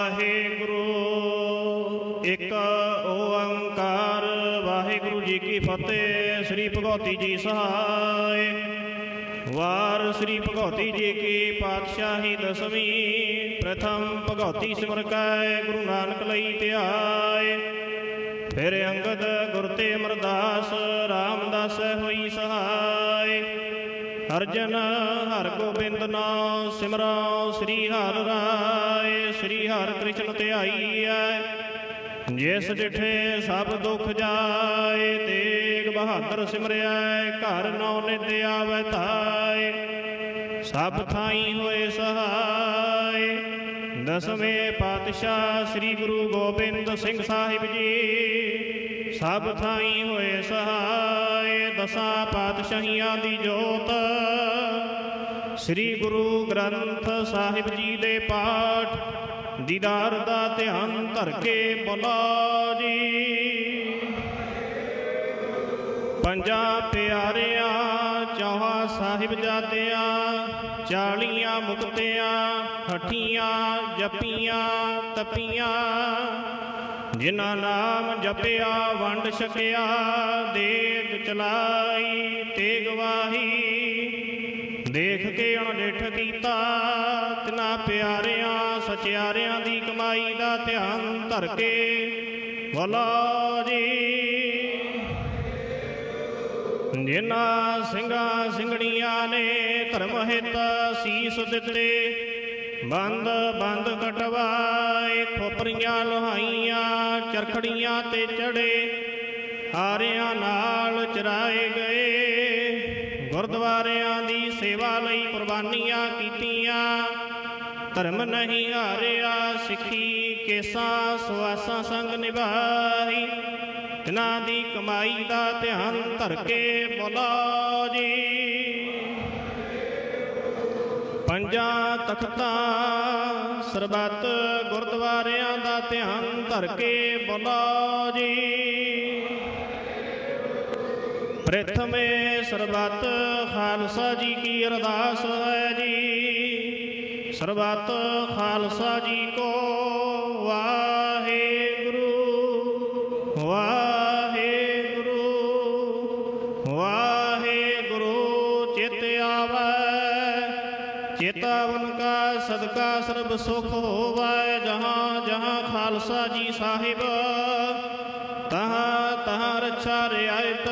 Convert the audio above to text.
ਵਾਹਿਗੁਰੂ, ਇੱਕ ਓੰਕਾਰ। ਵਾਹਿਗੁਰੂ ਜੀ ਕੀ ਫਤਿਹ, ਸ੍ਰੀ ਭਗਵਤੀ ਜੀ ਸਹਾਇ। ਵਾਰ ਸ੍ਰੀ ਭਗਵਤੀ ਜੀ ਕੀ ਪਾਤਸ਼ਾਹੀ ਦਸਵੀਂ, ਪ੍ਰਥਮ ਭਗਵਤੀ ਸਿਮਰ ਕੈ, ਗੁਰੂ ਨਾਨਕ ਲਈ ਧਿਆਏ ਫਿਰ ਅੰਗਦ ਗੁਰ ਤੇ ਅਮਰਦਾਸ ਰਾਮਦਾਸ ਹੋਈ ਸਹਾਇ। ਅਰਜਨ ਹਰ ਗੋਬਿੰਦ ਨਾਮ ਸਿਮਰੋ, ਸ੍ਰੀ ਹਰਿ ਰਾਏ, ਸ੍ਰੀ ਹਰਿ ਕ੍ਰਿਸ਼ਨ ਧਿਆਈਐ। ਜਿਸ ਜਿਠੇ ਸਭ ਦੁਖ ਜਾਏ, ਤੇਗ ਬਹਾਦਰ ਸਿਮਰਿਆ ਘਰ ਨੌ ਨਿਤ ਆਵੈ ਧਾਏ। ਸਭ ਥਾਈ ਹੋਏ ਸਹਾਈ ਦਸਵੇਂ ਪਾਤਸ਼ਾਹ ਸ੍ਰੀ ਗੁਰੂ ਗੋਬਿੰਦ ਸਿੰਘ ਸਾਹਿਬ ਜੀ। ਸਭ ਥਾਈ ਹੋਏ ਸਹਾਈ ਦਸਾਂ ਪਾਤਸ਼ਾਹੀਆਂ ਦੀ ਜੋਤ। ਸ੍ਰੀ ਗੁਰੂ ਗ੍ਰੰਥ ਸਾਹਿਬ ਜੀ ਦੇ ਪਾਠ ਦੀਦਾਰ ਦਾ ਧਿਆਨ ਧਰ ਕੇ ਬੋਲਾ ਜੀ। ਪੰਜਾਂ ਪਿਆਰਿਆਂ ਚੌਹਾਂ ਸਾਹਿਬਜ਼ਾਦਿਆਂ ਚਾਲੀਆਂ ਮੁਕਤਿਆਂ, ਹਠੀਆਂ ਜਪੀਆਂ, ਤਪੀਆਂ। ਜਿਨ੍ਹਾਂ ਨਾਮ ਜਪਿਆ, ਵੰਡ ਛਕਿਆ, ਦੇਗ ਚਲਾਈ, ਤੇਗ ਵਾਹੀ। ਦੇਖ ਕੇ ਅਣਡਿਠ ਕੀਤਾ, ਤਿਨਾ ਪਿਆਰਿਆਂ, ਸਚਿਆਰਿਆਂ ਦੀ ਕਮਾਈ ਦਾ ਧਿਆਨ ਧਰ ਕੇ ਬੋਲਾ ਜੀ। ਜਿਨ੍ਹਾਂ ਸਿੰਘਾਂ ਸਿੰਘਣੀਆਂ ਨੇ ਧਰਮ ਹਿੱਤ ਸੀਸ ਦਿੱਤੇ। ਬੰਦ ਬੰਦ ਕਟਵਾਏ, ਖੋਪਰੀਆਂ ਲੋਹਾਈਆਂ, ਚਰਖੜੀਆਂ ਤੇ ਚੜੇ। ਹਾਰਿਆਂ ਨਾਲ ਚਰਾਏ ਗਏ। ਗੁਰਦੁਆਰਿਆਂ ਦੀ ਸੇਵਾ ਲਈ ਕੁਰਬਾਨੀਆਂ ਕੀਤੀਆਂ। ਧਰਮ ਨਹੀਂ ਹਾਰਿਆ, ਸਿੱਖੀ ਕੇਸਾਂ ਸਵਾਸਾਂ ਸੰਗ ਨਿਭਾਈ। ਤਿਨਾਂ ਦੀ ਕਮਾਈ ਦਾ ਧਿਆਨ ਧਰ ਕੇ ਬੋਲਾ ਜੀ। ਪੰਜਾਂ ਤਖਤਾਂ, ਸਰਬੱਤ ਗੁਰਦੁਆਰਿਆਂ ਦਾ ਧਿਆਨ ਧਰ ਕੇ ਬੋਲਾ ਜੀ। ਪ੍ਰਥਮੇ ਸਰਬੱਤ ਖਾਲਸਾ ਜੀ ਕੀ ਅਰਦਾਸ ਹੈ ਜੀ। ਸਰਬੱਤ ਖਾਲਸਾ ਜੀ ਕੋ ਵਾਹਿਗੁਰੂ ਚਿਤ ਆਵੈ ਚੇਤਾਵਨ ਕਾ ਸਦਕਾ ਸਰਬ ਸੁਖ ਹੋਵੈ, ਜਹਾਂ ਜਹਾਂ ਖਾਲਸਾ ਜੀ ਸਾਹਿਬ, ਤਹਾਂ ਤਹਾਂ ਰੱਛਾ ਰਿਆਇਤ